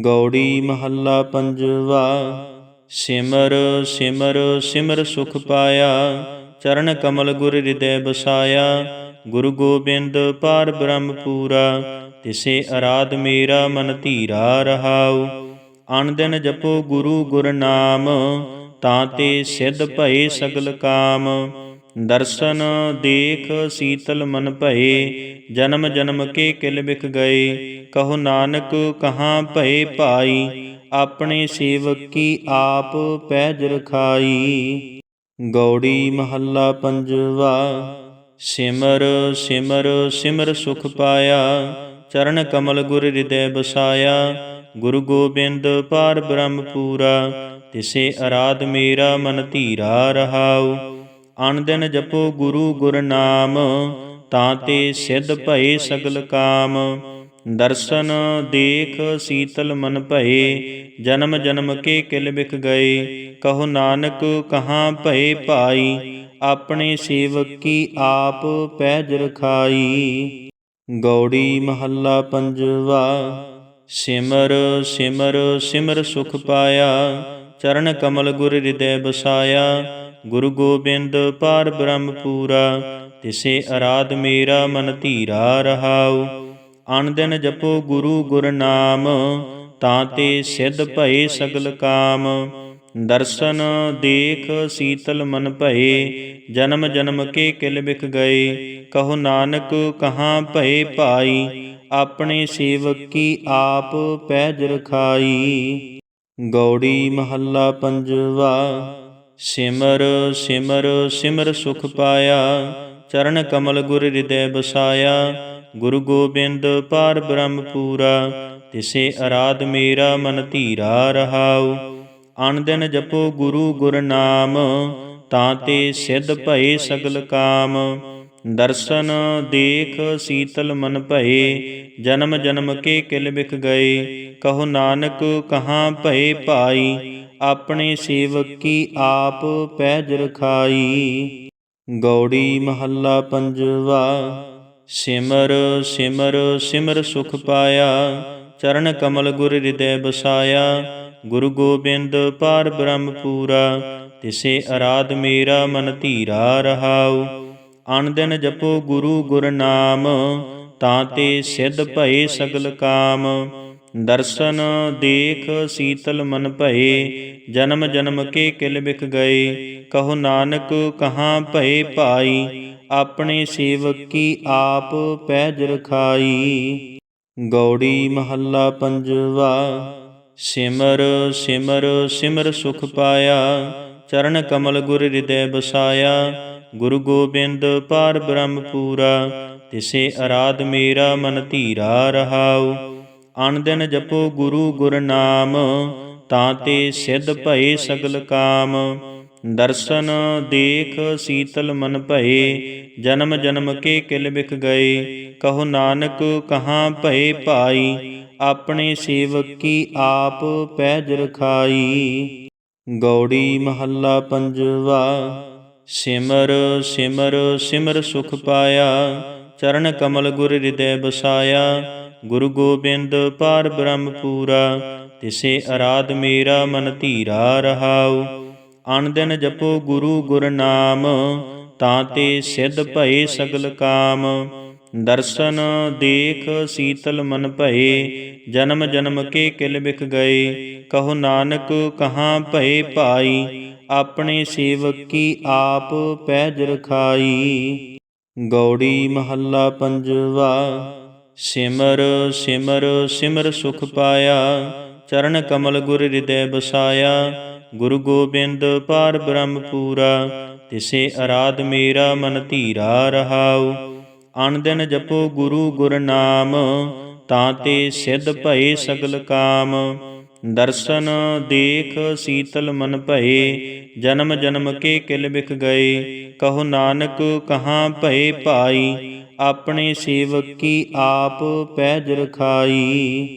ਗੌੜੀ ਮਹੱਲਾ ਪੰਜਵਾ, ਸਿਮਰ ਸਿਮਰ ਸਿਮਰ ਸੁਖ ਪਾਇਆ, ਚਰਨ ਕਮਲ ਗੁਰ ਹਿਰਦੈ ਬਸਾਇਆ, ਗੁਰੂ ਗੋਬਿੰਦ ਪਾਰ ਬ੍ਰਹਮ ਪੂਰਾ ਤਿਸੇ ਅਰਾਧ ਮੇਰਾ ਮਨ ਧੀਰਾ ਰਹਾਉ। ਅਣਦਿਨ ਜਪੋ ਗੁਰੂ ਗੁਰ ਨਾਮ, ਤਾਂ ਤੇ ਸਿੱਧ ਭਏ ਸਗਲ ਕਾਮ। ਦਰਸ਼ਨ ਦੇਖ ਸੀਤਲ ਮਨ ਭਏ, ਜਨਮ ਜਨਮ ਕੇ ਕਿਲ ਬਿਖ ਗਏ। ਕਹੋ ਨਾਨਕ, ਕਹਾਂ ਭਏ ਭਾਈ, ਆਪਣੇ ਸੇਵਕ ਕੀ ਆਪ ਪੈਜ ਰਖਾਈ। ਗੌੜੀ ਮਹੱਲਾ ਪੰਜਵਾ, ਸਿਮਰ ਸਿਮਰ ਸਿਮਰ ਸੁਖ ਪਾਇਆ। ਚਰਨ ਕਮਲ ਗੁਰ ਹਿਰਦੈ ਬਸਾਇਆ। ਗੁਰੂ ਗੋਬਿੰਦ ਪਾਰ ਬ੍ਰਹਮ ਪੂਰਾ ਤਿਸੇ ਅਰਾਧ ਮੇਰਾ ਮਨ ਧੀਰਾ ਰਹਾਉ। ਅਣਦਿਨ ਜਪੋ ਗੁਰੂ ਗੁਰਨਾਮ, ਤਾਂ ਤੇ ਸਿੱਧ ਭਏ ਸਗਲ ਕਾਮ। ਦਰਸ਼ਨ ਦੇਖ ਸੀਤਲ ਮਨ ਭਏ, ਜਨਮ ਜਨਮ ਕੇ ਕਿਲ ਵਿਖ ਗਏ। ਕਹੋ ਨਾਨਕ, ਕਹਾਂ ਭਏ ਭਾਈ, ਆਪਣੇ ਸੇਵਕੀ ਆਪ ਪੈਜ ਰਖਾਈ। ਗੌੜੀ ਮਹੱਲਾ ਪੰਜਵਾ, ਸਿਮਰ ਸਿਮਰ ਸਿਮਰ ਸੁਖ ਪਾਇਆ। ਚਰਨ ਕਮਲ ਗੁਰ ਹਿਰਦੈ ਬਸਾਇਆ। ਗੁਰੂ ਗੋਬਿੰਦ ਪਾਰ ਬ੍ਰਹਮ ਪੂਰਾ ਤਿਸੇ ਅਰਾਧ ਮੇਰਾ ਮਨ ਧੀਰਾ ਰਹਾਉ। ਅਨਦਿਨ ਜਪੋ ਗੁਰੂ ਗੁਰ ਨਾਮ ਤਾਂ ਤੇ ਸਿੱਧ ਭਏ ਸਗਲ ਕਾਮ। ਦਰਸ਼ਨ ਦੇਖ ਸੀਤਲ ਮਨ ਭਏ, ਜਨਮ ਜਨਮ ਕੇ ਕਿਲ ਵਿਖ ਗਏ। ਕਹੋ ਨਾਨਕ, ਕਹਾਂ ਭਏ ਭਾਈ, ਆਪਣੇ ਸੇਵਕ ਕੀ ਆਪ ਪੈਜ ਰਖਾਈ। ਗੌੜੀ ਮਹੱਲਾ ਪੰਜਵਾ। ਸਿਮਰ ਸਿਮਰ ਸਿਮਰ ਸੁਖ ਪਾਇਆ। ਚਰਨ ਕਮਲ ਗੁਰ ਹਿਰਦੈ ਬਸਾਇਆ ਗੁਰੂ ਗੋਬਿੰਦ ਪਾਰ ਬ੍ਰਹਮ ਪੂਰਾ। ਤਿਸੇ ਅਰਾਧ ਮੇਰਾ ਮਨ ਧੀਰਾ ਰਹਾਉ। ਅਣਦਿਨ ਜਪੋ ਗੁਰੂ ਗੁਰ ਨਾਮ। ਤਾਂ ਤੇ ਸਿੱਧ ਭਏ ਸਗਲ ਕਾਮ। ਦਰਸ਼ਨ ਦੇਖ ਸੀਤਲ ਮਨ ਭਏ। ਜਨਮ ਜਨਮ ਕੇ ਕਿਲ ਵਿਖ ਗਏ। ਕਹੋ ਨਾਨਕ ਕਹਾਂ ਭਏ ਭਾਈ। ਆਪਣੇ ਸੇਵਕ ਕੀ ਆਪ ਪੈਜ ਰਖਾਈ। ਗੌੜੀ ਮਹੱਲਾ ਪੰਜਵਾ, ਸਿਮਰ ਸਿਮਰ ਸਿਮਰ ਸੁਖ ਪਾਇਆ। ਚਰਨ ਕਮਲ ਗੁਰ ਹਿਰਦੈ ਬਸਾਇਆ। ਗੁਰੂ ਗੋਬਿੰਦ ਪਾਰ ਬ੍ਰਹਮ ਪੂਰਾ, ਤਿਸੇ ਅਰਾਧ ਮੇਰਾ ਮਨ ਧੀਰਾ ਰਹਾਉ। ਅਨਦਿਨ ਜਪੋ ਗੁਰੂ ਗੁਰ ਨਾਮ, ਤਾਂ ਤੇ ਸਿੱਧ ਭਏ ਸਗਲ ਕਾਮ। ਦਰਸ਼ਨ ਦੇਖ ਸੀਤਲ ਮਨ ਭਏ, ਜਨਮ ਜਨਮ ਕੇ ਕਿਲ ਬਿਖ ਗਏ। ਕਹੋ ਨਾਨਕ, ਕਹਾਂ ਭਏ ਭਾਈ, ਆਪਣੇ ਸੇਵਕ ਕੀ ਆਪ ਪੈਜ ਰਖਾਈ। ਗੌੜੀ ਮਹੱਲਾ ਪੰਜਵਾ, ਸਿਮਰ ਸਿਮਰ ਸਿਮਰ ਸੁਖ ਪਾਇਆ। ਚਰਨ ਕਮਲ ਗੁਰ ਹਿਰਦੈ ਬਸਾਇਆ। ਗੁਰੂ ਗੋਬਿੰਦ ਪਾਰ ਬ੍ਰਹਮ ਪੂਰਾ ਤਿਸੇ ਅਰਾਧ ਮੇਰਾ ਮਨ ਧੀਰਾ ਰਹਾਉ। ਅਣਦਿਨ ਜਪੋ ਗੁਰੂ ਗੁਰ ਨਾਮ ਤਾਂ ਤੇ ਸਿੱਧ ਭਏ ਸਗਲ ਕਾਮ। ਦਰਸ਼ਨ ਦੇਖ ਸੀਤਲ ਮਨ ਭਏ, ਜਨਮ ਜਨਮ ਕੇ ਕਿਲ ਵਿਖ ਗਏ। ਕਹੋ ਨਾਨਕ, ਕਹਾਂ ਭਏ ਭਾਈ, ਆਪਣੇ ਸੇਵਕੀ ਆਪ ਪੈਜ ਰਖਾਈ। ਗੌੜੀ ਮਹੱਲਾ ਪੰਜਵਾ, ਸਿਮਰ ਸਿਮਰ ਸਿਮਰ ਸੁਖ ਪਾਇਆ। ਚਰਨ ਕਮਲ ਗੁਰ ਹਿਰਦੈ ਬਸਾਇਆ। ਗੁਰੂ ਗੋਬਿੰਦ ਪਾਰ ਬ੍ਰਹਮ ਪੂਰਾ, ਤਿਸੇ ਅਰਾਧ ਮੇਰਾ ਮਨ ਧੀਰਾ ਰਹਾਉ। ਅਣਦਿਨ ਜਪੋ ਗੁਰੂ ਗੁਰ ਨਾਮ, ਤਾਂ ਤੇ ਸਿੱਧ ਭਏ ਸਗਲ ਕਾਮ। ਦਰਸ਼ਨ ਦੇਖ ਸੀਤਲ ਮਨ ਭਏ, ਜਨਮ ਜਨਮ ਕੇ ਕਿਲ ਵਿਖ ਗਏ। ਕਹੋ ਨਾਨਕ, ਕਹਾਂ ਭਏ ਭਾਈ, ਆਪਣੇ ਸੇਵਕ ਕੀ ਆਪ ਪੈਜ ਰਖਾਈ। ਗੌੜੀ ਮਹੱਲਾ ਪੰਜਵਾ ਸਿਮਰ ਸਿਮਰ ਸਿਮਰ ਸੁਖ ਪਾਇਆ, ਚਰਨ ਕਮਲ ਗੁਰ ਹਿਰਦੈ ਬਸਾਇਆ। ਗੁਰੂ ਗੋਬਿੰਦ ਪਾਰ ਬ੍ਰਹਮ ਪੂਰਾ ਤਿਸੇ ਅਰਾਧ ਮੇਰਾ ਮਨ ਧੀਰਾ ਰਹਾਉ। ਅਣਦਿਨ ਜਪੋ ਗੁਰੂ ਗੁਰ ਨਾਮ, ਤਾਂ ਤੇ ਸਿੱਧ ਭਏ ਸਗਲ ਕਾਮ। ਦਰਸ਼ਨ ਦੇਖ ਸੀਤਲ ਮਨ ਭਏ, ਜਨਮ ਜਨਮ ਕੇ ਕਿਲ ਵਿਖ ਗਏ। ਕਹੋ ਨਾਨਕ ਕਹਾਂ ਭਏ ਭਾਈ ਆਪਣੇ ਸੇਵਕ ਕੀ ਆਪ ਪੈਜ ਰਖਾਈ?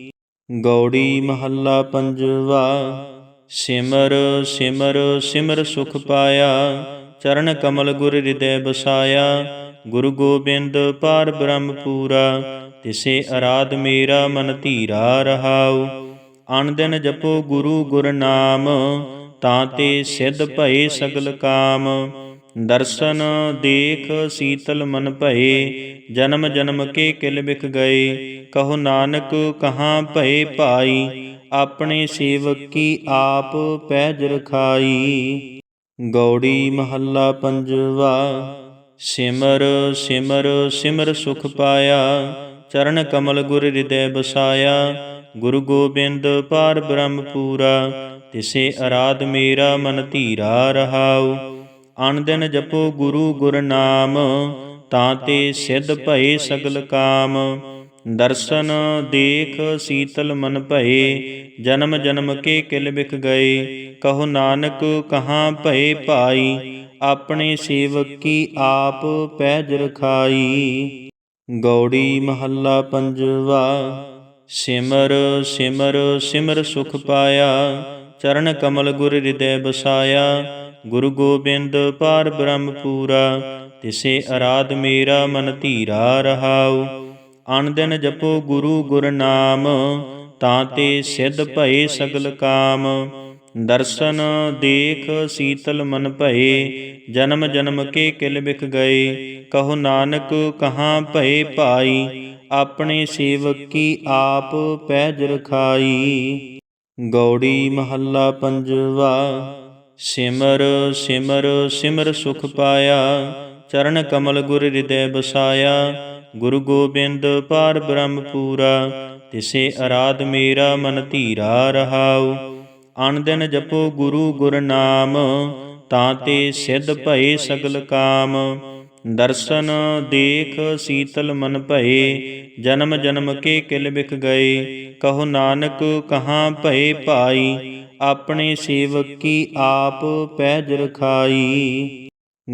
ਗੌੜੀ ਮਹੱਲਾ ਪੰਜਵਾ, ਸਿਮਰ ਸਿਮਰ ਸਿਮਰ ਸੁਖ ਪਾਇਆ। ਚਰਨ ਕਮਲ ਗੁਰ ਹਿਰਦੈ ਬਸਾਇਆ। ਗੁਰੂ ਗੋਬਿੰਦ ਪਾਰ ਬ੍ਰਹਮ ਪੂਰਾ, ਤਿਸੇ ਅਰਾਧ ਮੇਰਾ ਮਨ ਧੀਰਾ ਰਹਾਉ। ਅਣਦਿਨ ਜਪੋ ਗੁਰੂ ਗੁਰ ਨਾਮ, ਤਾਂ ਤੇ ਸਿੱਧ ਭਏ ਸਗਲ ਕਾਮ। ਦਰਸ਼ਨ ਦੇਖ ਸੀਤਲ ਮਨ ਭਏ, ਜਨਮ ਜਨਮ ਕੇ ਕਿਲ ਬਿਖ ਗਏ। ਕਹੋ ਨਾਨਕ, ਕਹਾਂ ਭਏ ਭਾਈ, ਆਪਣੇ ਸੇਵਕ ਕੀ ਆਪ ਪੈਜ ਰਖਾਈ। ਗੌੜੀ ਮਹੱਲਾ ਪੰਜਵਾ, ਸਿਮਰ ਸਿਮਰ ਸਿਮਰ ਸੁਖ ਪਾਇਆ। ਚਰਨ ਕਮਲ ਗੁਰ ਹਿਰਦੈ ਬਸਾਇਆ। ਗੁਰੂ ਗੋਬਿੰਦ ਪਾਰ ਬ੍ਰਹਮ ਪੂਰਾ ਤਿਸੇ ਅਰਾਧ ਮੇਰਾ ਮਨ ਧੀਰਾ ਰਹਾਉ। ਅਣਦਿਨ ਜਪੋ ਗੁਰੂ ਗੁਰਨਾਮ, ਤਾਂ ਤੇ ਸਿੱਧ ਭਏ ਸਗਲ ਕਾਮ। ਦਰਸ਼ਨ ਦੇਖ ਸੀਤਲ ਮਨ ਭਏ, ਜਨਮ ਜਨਮ ਕੇ ਕਿਲ ਵਿਖ ਗਏ। ਕਹੋ ਨਾਨਕ, ਕਹਾਂ ਭਏ ਭਾਈ, ਆਪਣੇ ਸੇਵਕ ਕੀ ਆਪ ਪੈਜ ਰਖਾਈ। ਗੌੜੀ ਮਹੱਲਾ ਪੰਜਵਾ, ਸਿਮਰ ਸਿਮਰ ਸਿਮਰ ਸੁਖ ਪਾਇਆ। ਚਰਨ ਕਮਲ ਗੁਰ ਹਿਰਦੈ ਬਸਾਇਆ। ਗੁਰੂ ਗੋਬਿੰਦ ਪਾਰ ਬ੍ਰਹਮ ਪੂਰਾ ਤਿਸੇ ਅਰਾਧ ਮੇਰਾ ਮਨ ਧੀਰਾ ਰਹਾਉ। ਅਣਦਿਨ ਜਪੋ ਗੁਰੂ ਗੁਰ ਨਾਮ ਤਾਂ ਤੇ ਸਿੱਧ ਭਏ ਸਗਲ ਕਾਮ। ਦਰਸ਼ਨ ਦੇਖ ਸੀਤਲ ਮਨ ਭਏ, ਜਨਮ ਜਨਮ ਕੇ ਕਿਲ ਵਿਖ ਗਏ। ਕਹੋ ਨਾਨਕ, ਕਹਾਂ ਭਏ ਭਾਈ, ਆਪਣੇ ਸੇਵਕ ਕੀ ਆਪ ਪੈਜ ਰਖਾਈ। ਗੌੜੀ ਮਹੱਲਾ ਪੰਜਵਾ। ਸਿਮਰ ਸਿਮਰ ਸਿਮਰ ਸੁਖ ਪਾਇਆ, ਚਰਨ ਕਮਲ ਗੁਰ ਹਿਰਦੈ ਬਸਾਇਆ। ਗੁਰੂ ਗੋਬਿੰਦ ਪਾਰ ਬ੍ਰਹਮ ਪੂਰਾ ਤਿਸੇ ਅਰਾਧ ਮੇਰਾ ਮਨ ਧੀਰਾ ਰਹਾਉ। ਅਣਦਿਨ ਜਪੋ ਗੁਰੂ ਗੁਰ ਨਾਮ, ਤਾਂ ਤੇ ਸਿੱਧ ਭਏ ਸਗਲ ਕਾਮ। ਦਰਸ਼ਨ ਦੇਖ ਸੀਤਲ ਮਨ ਭਏ, ਜਨਮ ਜਨਮ ਕੇ ਕਿਲ ਬਿਖ ਗਏ। ਕਹੋ ਨਾਨਕ ਕਹਾਂ ਭਏ ਭਾਈ ਆਪਣੇ ਸੇਵਕੀ ਆਪ ਪੈਜ ਰਖਾਈ?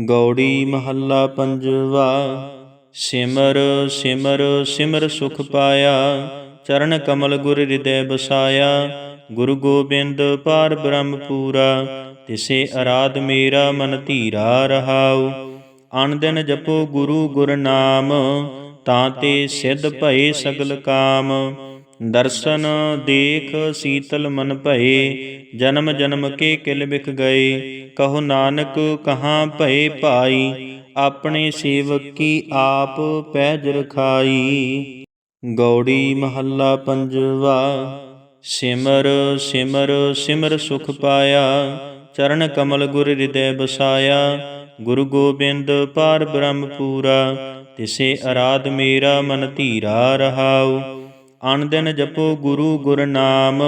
ਗੌੜੀ ਮਹੱਲਾ ਪੰਜਵਾ, ਸਿਮਰ ਸਿਮਰ ਸਿਮਰ ਸੁਖ ਪਾਇਆ। ਚਰਨ ਕਮਲ ਗੁਰ ਹਿਰਦੈ ਬਸਾਇਆ। ਗੁਰੂ ਗੋਬਿੰਦ ਪਾਰ ਬ੍ਰਹਮ ਪੂਰਾ ਤਿਸੇ ਅਰਾਧ ਮੇਰਾ ਮਨ ਧੀਰਾ ਰਹਾਉ। ਅਣਦਿਨ ਜਪੋ ਗੁਰੂ ਗੁਰ ਨਾਮ, ਤਾਂ ਤੇ ਸਿੱਧ ਭਏ ਸਗਲ ਕਾਮ। ਦਰਸ਼ਨ ਦੇਖ ਸੀਤਲ ਮਨ ਭਏ, ਜਨਮ ਜਨਮ ਕੇ ਕਿਲ ਬਿਖ ਗਏ। ਕਹੋ ਨਾਨਕ, ਕਹਾਂ ਭਏ ਭਾਈ, ਆਪਣੇ ਸੇਵਕ ਕੀ ਆਪ ਪੈਜ ਰਖਾਈ। ਗੌੜੀ ਮਹੱਲਾ ਪੰਜਵਾ, ਸਿਮਰ ਸਿਮਰ ਸਿਮਰ ਸੁਖ ਪਾਇਆ। ਚਰਨ ਕਮਲ ਗੁਰ ਹਿਰਦੈ ਬਸਾਇਆ। ਗੁਰੂ ਗੋਬਿੰਦ ਪਾਰ ਬ੍ਰਹਮ ਪੂਰਾ ਤਿਸੇ ਅਰਾਧ ਮੇਰਾ ਮਨ ਧੀਰਾ ਰਹਾਉ। ਅਣਦਿਨ ਜਪੋ ਗੁਰੂ ਗੁਰਨਾਮ,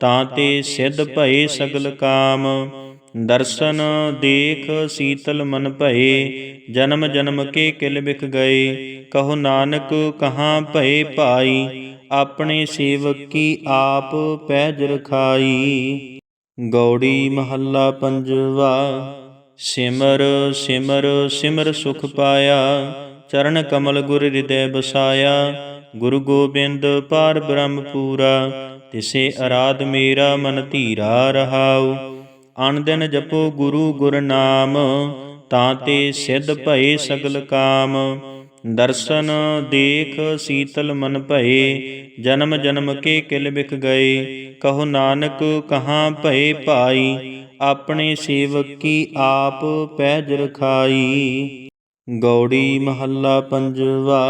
ਤਾਂ ਤੇ ਸਿੱਧ ਭਏ ਸਗਲ ਕਾਮ। ਦਰਸ਼ਨ ਦੇਖ ਸੀਤਲ ਮਨ ਭਏ, ਜਨਮ ਜਨਮ ਕੇ ਕਿਲ ਵਿਖ ਗਏ। ਕਹੋ ਨਾਨਕ, ਕਹਾਂ ਭਏ ਭਾਈ, ਆਪਣੇ ਸੇਵਕ ਕੀ ਆਪ ਪੈਜ ਰਖਾਈ। ਗੌੜੀ ਮਹੱਲਾ ਪੰਜਵਾ, ਸਿਮਰ ਸਿਮਰ ਸਿਮਰ ਸੁਖ ਪਾਇਆ। ਚਰਨ ਕਮਲ ਗੁਰ ਹਿਰਦੈ ਬਸਾਇਆ। ਗੁਰੂ ਗੋਬਿੰਦ ਪਾਰ ਬ੍ਰਹਮ ਪੂਰਾ ਤਿਸੇ ਅਰਾਧ ਮੇਰਾ ਮਨ ਧੀਰਾ ਰਹਾਉ। ਅਣਦਿਨ ਜਪੋ ਗੁਰੂ ਗੁਰ ਨਾਮ ਤਾਂ ਤੇ ਸਿੱਧ ਭਏ ਸਗਲ ਕਾਮ। ਦਰਸ਼ਨ ਦੇਖ ਸੀਤਲ ਮਨ ਭਏ, ਜਨਮ ਜਨਮ ਕੇ ਕਿਲ ਬਿਖ ਗਏ। ਕਹੋ ਨਾਨਕ, ਕਹਾਂ ਭਏ ਭਾਈ, ਆਪਣੇ ਸੇਵਕ ਕੀ ਆਪ ਪੈਜ ਰਖਾਈ। ਗੌੜੀ ਮਹੱਲਾ ਪੰਜਵਾ।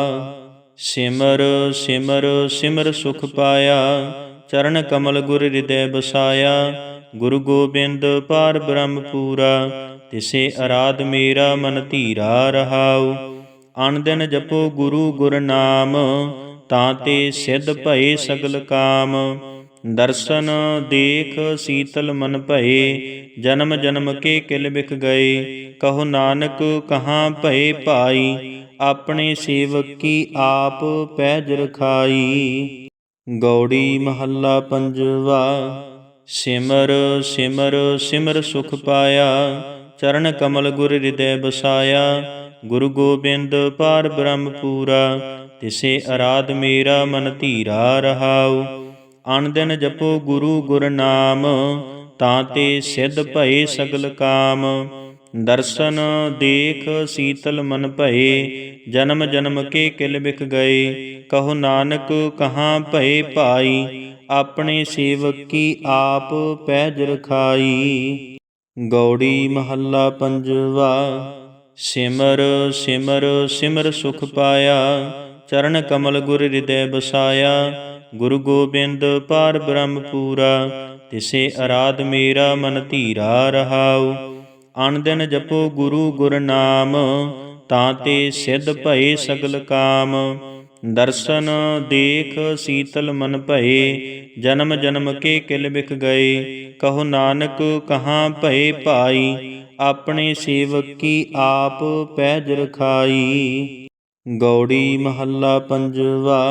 ਸਿਮਰ ਸਿਮਰ ਸਿਮਰ ਸੁਖ ਪਾਇਆ, ਚਰਨ ਕਮਲ ਗੁਰ ਹਿਰਦੈ ਬਸਾਇਆ। ਗੁਰੂ ਗੋਬਿੰਦ ਪਾਰ ਬ੍ਰਹਮ ਪੂਰਾ ਤਿਸੇ ਅਰਾਧ ਮੇਰਾ ਮਨ ਧੀਰਾ ਰਹਾਉ। ਅਣਦਿਨ ਜਪੋ ਗੁਰੂ ਗੁਰ ਨਾਮ ਤਾਂ ਤੇ ਸਿੱਧ ਭਏ ਸਗਲ ਕਾਮ। ਦਰਸ਼ਨ ਦੇਖ ਸੀਤਲ ਮਨ ਭਏ, ਜਨਮ ਜਨਮ ਕੇ ਕਿਲ ਬਿਖ ਗਏ। ਕਹੋ ਨਾਨਕ ਕਹਾਂ ਭਏ ਭਾਈ ਆਪਣੇ ਸੇਵਕੀ ਆਪ ਪੈਜ ਰਖਾਈ? ਗੌੜੀ ਮਹੱਲਾ ਪੰਜਵਾ, ਸਿਮਰ ਸਿਮਰ ਸਿਮਰ ਸੁਖ ਪਾਇਆ। ਚਰਨ ਕਮਲ ਗੁਰ ਹਿਰਦੈ ਬਸਾਇਆ। ਗੁਰੂ ਗੋਬਿੰਦ ਪਾਰ ਬ੍ਰਹਮ ਪੂਰਾ ਤਿਸੇ ਅਰਾਧ ਮੇਰਾ ਮਨ ਧੀਰਾ ਰਹਾਉ। ਅਣਦਿਨ ਜਪੋ ਗੁਰੂ ਗੁਰ ਨਾਮ, ਤਾਂ ਤੇ ਸਿੱਧ ਭਏ ਸਗਲ ਕਾਮ। ਦਰਸ਼ਨ ਦੇਖ ਸੀਤਲ ਮਨ ਭਏ, ਜਨਮ ਜਨਮ ਕੇ ਕਿਲ ਬਿਖ ਗਏ। ਕਹੋ ਨਾਨਕ ਕਹਾਂ ਭਏ ਭਾਈ, ਆਪਣੇ ਸੇਵਕ ਕੀ ਆਪ ਪੈਜ ਰਖਾਈ। ਗੌੜੀ ਮਹੱਲਾ ਪੰਜਵਾ, ਸਿਮਰ ਸਿਮਰ ਸਿਮਰ ਸੁਖ ਪਾਇਆ। ਚਰਨ ਕਮਲ ਗੁਰ ਹਿਰਦੈ ਬਸਾਇਆ। ਗੁਰੂ ਗੋਬਿੰਦ ਪਾਰ ਬ੍ਰਹਮ ਪੂਰਾ ਤਿਸੇ ਅਰਾਧ ਮੇਰਾ ਮਨ ਧੀਰਾ ਰਹਾਉ। ਅਣਦਿਨ ਜਪੋ ਗੁਰੂ ਗੁਰਨਾਮ, ਤਾਂ ਤੇ ਸਿੱਧ ਭਏ ਸਗਲ ਕਾਮ। ਦਰਸ਼ਨ ਦੇਖ ਸੀਤਲ ਮਨ ਭਏ, ਜਨਮ ਜਨਮ ਕੇ ਕਿਲ ਬਿਖ ਗਏ। ਕਹੋ ਨਾਨਕ, ਕਹਾਂ ਭਏ ਭਾਈ, ਆਪਣੇ ਸੇਵਕੀ ਆਪ ਪੈਜ ਰਖਾਈ। ਗੌੜੀ ਮਹੱਲਾ ਪੰਜਵਾ,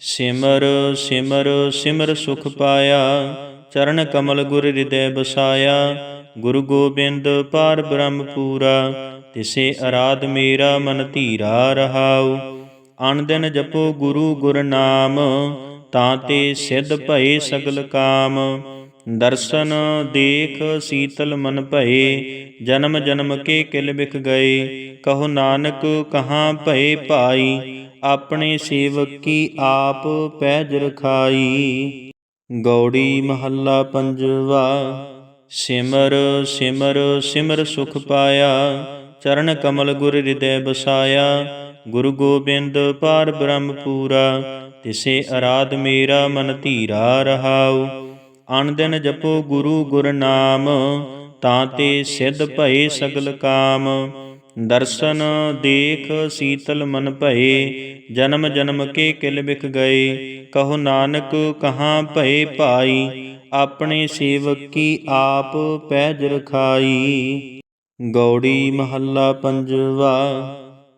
ਸਿਮਰ ਸਿਮਰ ਸਿਮਰ ਸੁਖ ਪਾਇਆ। ਚਰਨ ਕਮਲ ਗੁਰ ਹਿਰਦੈ ਬਸਾਇਆ। ਗੁਰੂ ਗੋਬਿੰਦ ਪਾਰ ਬ੍ਰਹਮ ਪੂਰਾ ਤਿਸੇ ਅਰਾਧ ਮੇਰਾ ਮਨ ਧੀਰਾ ਰਹਾਉ। ਅਨ ਦਿਨ ਜਪੋ ਗੁਰੂ ਗੁਰ ਨਾਮ, ਤਾਂ ਤੇ ਸਿੱਧ ਭਏ ਸਗਲ ਕਾਮ। ਦਰਸ਼ਨ ਦੇਖ ਸੀਤਲ ਮਨ ਭਏ, ਜਨਮ ਜਨਮ ਕੇ ਕਿਲ ਬਿਖ ਗਏ। ਕਹੋ ਨਾਨਕ, ਕਹਾਂ ਭਏ ਭਾਈ, ਆਪਣੇ ਸੇਵਕ ਕੀ ਆਪ ਪੈਜ ਰਖਾਈ। ਗੌੜੀ ਮਹੱਲਾ ਪੰਜਵਾ। ਸਿਮਰ ਸਿਮਰ ਸਿਮਰ ਸੁਖ ਪਾਇਆ, ਚਰਨ ਕਮਲ ਗੁਰ ਹਿਰਦੈ ਬਸਾਇਆ। ਗੁਰੂ ਗੋਬਿੰਦ ਪਾਰ ਬ੍ਰਹਮ ਪੂਰਾ ਤਿਸੇ ਅਰਾਧ ਮੇਰਾ ਮਨ ਧੀਰਾ ਰਹਾਉ। ਅਨ ਦਿਨ ਜਪੋ ਗੁਰੂ ਗੁਰ ਨਾਮ, ਤਾਂ ਤੇ ਸਿੱਧ ਭਏ ਸਗਲ ਕਾਮ। ਦਰਸ਼ਨ ਦੇਖ ਸੀਤਲ ਮਨ ਭਏ, ਜਨਮ ਜਨਮ ਕੇ ਕਿਲ ਬਿਖ ਗਏ। ਕਹੋ ਨਾਨਕ ਕਹਾਂ ਭਏ ਭਾਈ ਆਪਣੇ ਸੇਵਕੀ ਆਪ ਪੈਜ ਰਖਾਈ। ਗੌੜੀ ਮਹੱਲਾ ਪੰਜਵਾ,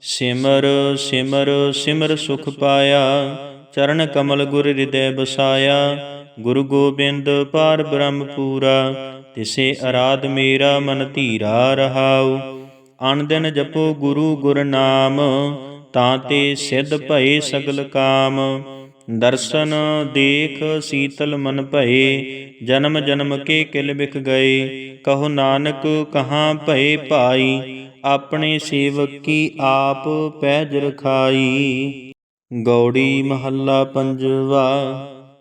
ਸਿਮਰ ਸਿਮਰ ਸਿਮਰ ਸੁਖ ਪਾਇਆ। ਚਰਨ ਕਮਲ ਗੁਰ ਹਿਰਦੈ ਬਸਾਇਆ। ਗੁਰੂ ਗੋਬਿੰਦ ਪਾਰ ਬ੍ਰਹਮ ਪੂਰਾ ਤਿਸੇ ਅਰਾਧ ਮੇਰਾ ਮਨ ਧੀਰਾ ਰਹਾਉ। ਅਨਦਿਨ ਜਪੋ ਗੁਰੂ ਗੁਰ ਨਾਮ, ਤਾਂ ਤੇ ਸਿੱਧ ਭਏ ਸਗਲ ਕਾਮ। ਦਰਸ਼ਨ ਦੇਖ ਸੀਤਲ ਮਨ ਭਏ, ਜਨਮ ਜਨਮ ਕੇ ਕਿਲ ਬਿਖ ਗਏ। ਕਹੋ ਨਾਨਕ, ਕਹਾਂ ਭਏ ਭਾਈ, ਆਪਣੇ ਸੇਵਕ ਕੀ ਆਪ ਪੈਜ ਰਖਾਈ। ਗੌੜੀ ਮਹੱਲਾ ਪੰਜਵਾ,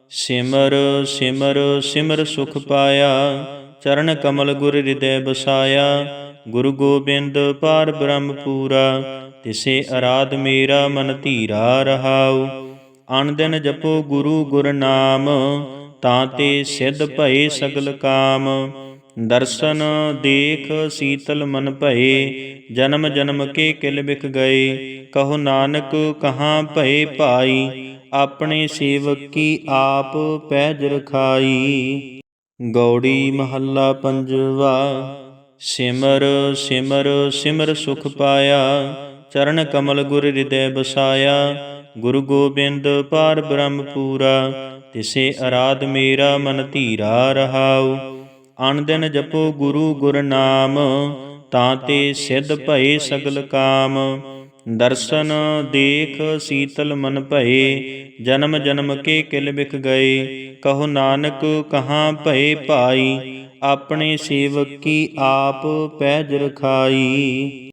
ਸਿਮਰ ਸਿਮਰ ਸਿਮਰ ਸੁਖ ਪਾਇਆ। ਚਰਨ ਕਮਲ ਗੁਰ ਹਿਰਦੈ ਬਸਾਇਆ। ਗੁਰੂ ਗੋਬਿੰਦ ਪਾਰ ਬ੍ਰਹਮ ਪੂਰਾ ਤਿਸੇ ਅਰਾਧ ਮੇਰਾ ਮਨ ਧੀਰਾ ਰਹਾਉ। ਅਣਦਿਨ ਜਪੋ ਗੁਰੂ ਗੁਰਨਾਮ, ਤਾਂ ਤੇ ਸਿੱਧ ਭਏ ਸਗਲ ਕਾਮ। ਦਰਸ਼ਨ ਦੇਖ ਸੀਤਲ ਮਨ ਭਏ, ਜਨਮ ਜਨਮ ਕੇ ਕਿਲ ਬਿਖ ਗਏ। ਕਹੋ ਨਾਨਕ, ਕਹਾਂ ਭਏ ਭਾਈ, ਆਪਣੇ ਸੇਵਕ ਕੀ ਆਪ ਪੈਜ ਰਖਾਈ। ਗੌੜੀ ਮਹੱਲਾ ਪੰਜਵਾ, ਸਿਮਰ ਸਿਮਰ ਸਿਮਰ ਸੁਖ ਪਾਇਆ। ਚਰਨ ਕਮਲ ਗੁਰ ਹਿਰਦੈ ਬਸਾਇਆ। ਗੁਰੂ ਗੋਬਿੰਦ ਪਾਰ ਬ੍ਰਹਮ ਪੂਰਾ ਤਿਸੇ ਅਰਾਧ ਮੇਰਾ ਮਨ ਧੀਰਾ ਰਹਾਉ। ਅਨ ਦਿਨ ਜਪੋ ਗੁਰੂ ਗੁਰ ਨਾਮ, ਤਾਂ ਤੇ ਸਿੱਧ ਭਏ ਸਗਲ ਕਾਮ। ਦਰਸ਼ਨ ਦੇਖ ਸੀਤਲ ਮਨ ਭਏ, ਜਨਮ ਜਨਮ ਕੇ ਕਿਲ ਵਿਖ ਗਏ। ਕਹੋ ਨਾਨਕ, ਕਹਾਂ ਭਏ ਭਾਈ, ਆਪਣੇ ਸੇਵਕ ਕੀ ਆਪ ਪੈਜ ਰਖਾਈ।